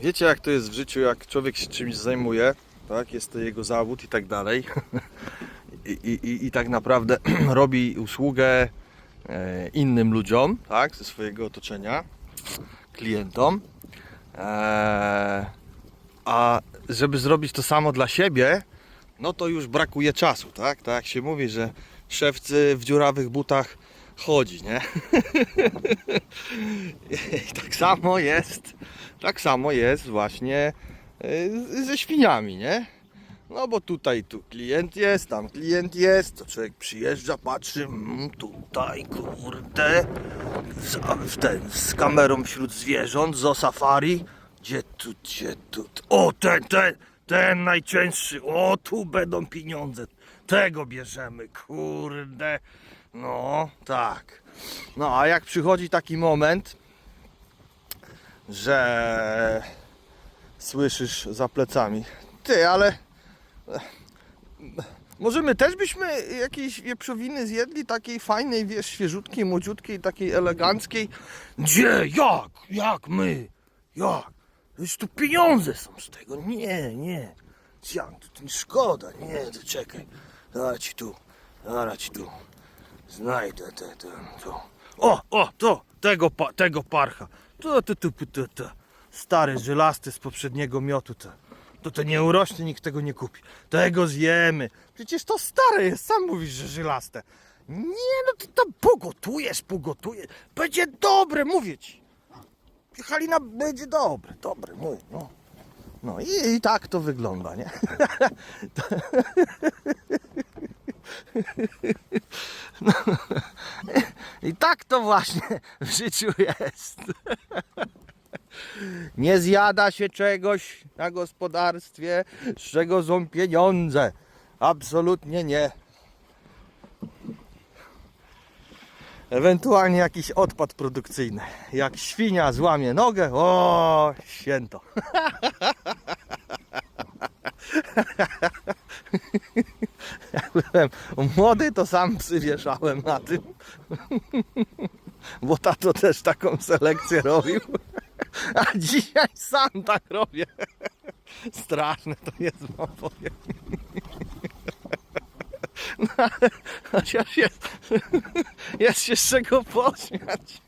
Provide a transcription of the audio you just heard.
Wiecie jak to jest w życiu, jak człowiek się czymś zajmuje, tak? Jest to jego zawód i tak dalej. I, i, i, tak naprawdę robi usługę e, innym ludziom, tak? Ze swojego otoczenia, klientom. E, a żeby zrobić to samo dla siebie, no to już brakuje czasu, tak? Tak jak się mówi, że szewcy w dziurawych butach chodzi, nie? I tak samo jest, tak samo jest właśnie y, ze świniami, nie? No bo tutaj tu klient jest, tam klient jest, to człowiek przyjeżdża, patrzy, mm, tutaj kurde, z, w ten, z kamerą wśród zwierząt, zo safari, gdzie tu, gdzie tu, o ten, ten, ten najcięższy, o tu będą pieniądze, tego bierzemy, kurde, no tak. No a jak przychodzi taki moment, że słyszysz za plecami, ty, ale może my też byśmy jakiejś wieprzowiny zjedli, takiej fajnej, wiesz, świeżutkiej, młodziutkiej, takiej eleganckiej. Gdzie? Jak? Jak my? Jak? Już tu pieniądze są z tego. Nie, nie. Jak? To, to szkoda. Nie, to czekaj. Zaraz ci tu, zaraz ci tu. Znajdę te, te, to. O, o, to, tego, pa, tego parcha. To, to, to, to, to. Stary, żelasty z poprzedniego miotu, to. To to nie urośnie, nikt tego nie kupi. Tego zjemy. Przecież to stare jest, sam mówisz, że żylaste. Nie, no ty to pogotujesz, pogotujesz. Będzie dobre, mówię ci. Halina będzie dobre, dobre, mówię, no. No i, i tak to wygląda, nie? No, I tak to właśnie w życiu jest. Nie zjada się czegoś na gospodarstwie, z czego są pieniądze. Absolutnie nie. Ewentualnie jakiś odpad produkcyjny. Jak świnia złamie nogę, o święto. Jak byłem młody, to sam psy wieszałem na tym. Bo tato też taką selekcję robił. A dzisiaj sam tak robię. Straszne to jest, wam powiem. No, chociaż jest, jest się z czego pośmiać.